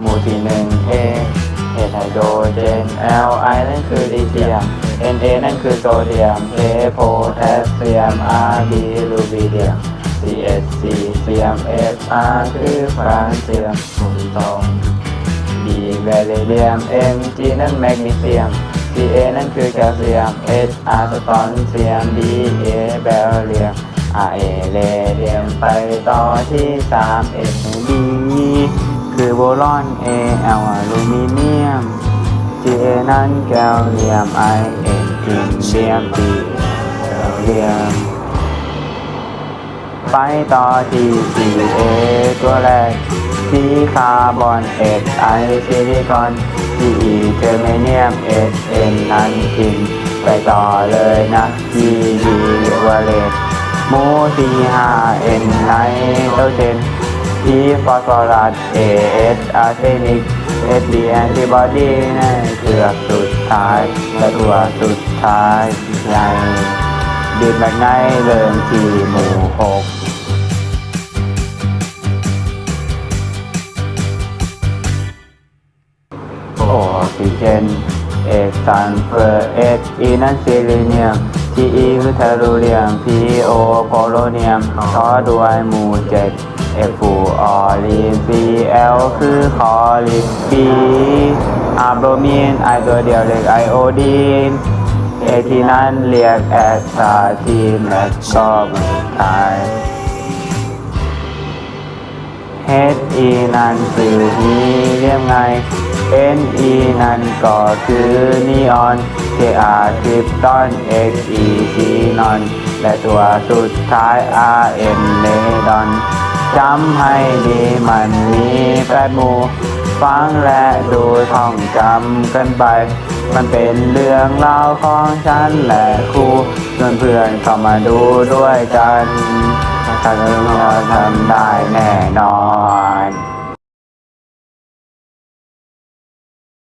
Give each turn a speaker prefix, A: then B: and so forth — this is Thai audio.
A: หมู่ที่หนึ่ง A เฮไดโดรเจน L I นั่นคือลิเธียม N A นั่นคือโซเดียม K โพแทสเซียม R B รูบิเดียม C S C เซียม F R คือฟรานเซียมหมู่ที่สอง B แบริเลียม M G นั่นแมกนีเซียม C A นั่นคือแคลเซียม H R สตอนเซียม B A แบลเรียม R A เรเดียมไปต่อที่3 N B คือโบรอน A L อลูมิเนียม G A นั่นแคลเซียม I N อินเดียม B แคลเซียม ไปต่อที่ 4A ตัวแรกสีคาร์บอน H I ซิลิคอน G E เจอร์เมเนียม S N นันทินไปต่อเลยนะ G D เวเลตโม C 5 N ไนโตรเจน T ฟอสฟอรัส A S อาร์เซนิก S D แอนติบอดีนั่นเกือบสุดท้ายและตัวสุดท้ายไงดื่มแบบไงเริ่มที่หมู่หกโออกซิเจนเอกซัลเฟอร์เอสอีนันซิลิเนียมทีอีคือเทลูเรียมพีโอโพโลเนียมทอด้วยหมู่เจ็ด เอฟูออลีนซีเอลคือ คอลินบีอาร์โบมีนไอตัวเดียวเรียกไอโอดีนเอที่นั้นเรียกแอสซาทีนและก็ตาย He นั่นคือฮีเรียกไง Ne นั่นก็คือนีออน Kr คริปตอน Xe ซีนอน และตัวสุดท้าย Rn เลดอน จำให้ดีมันมีแปดหมู่ฟังและดูท่องจำกันไป มันเป็นเรื่องเล่าวของฉันและครูเพื่อนเพื่อนๆเข้ามาดูด้วยกันถ้าเราทำได้แน่นอน